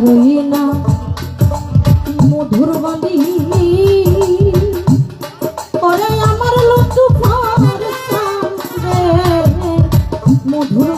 পারই না মধুর বাণী। ওরে আমার লজ্জু মধুর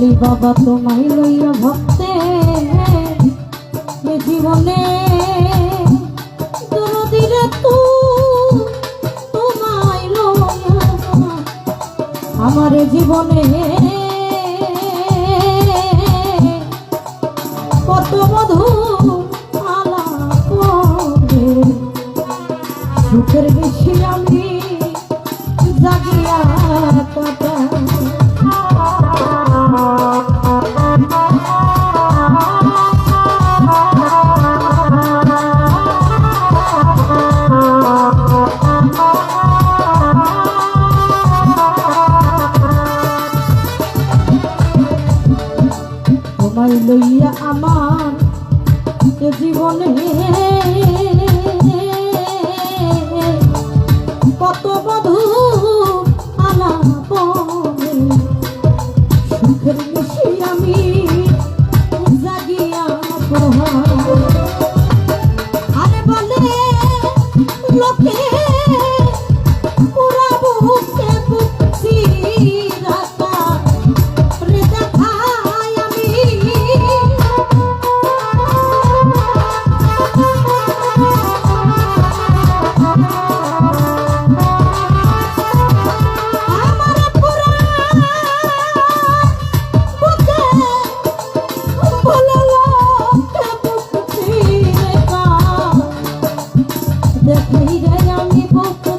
কালী বাবা, তোমায় লইয়া ভক্তে জীবনে দুদিনে তু তোমায় আমার জীবনে কত মধু আলা সুখের বেশি 可以再将你复活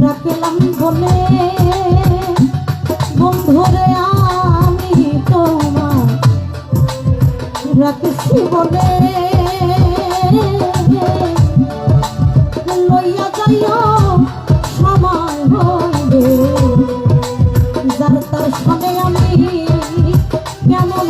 রাখলাম বলে, বন্ধুরে, আমি তোমার রাখছি বলে লইয়া সময় হইবে যার তার সঙ্গে আমি কেমন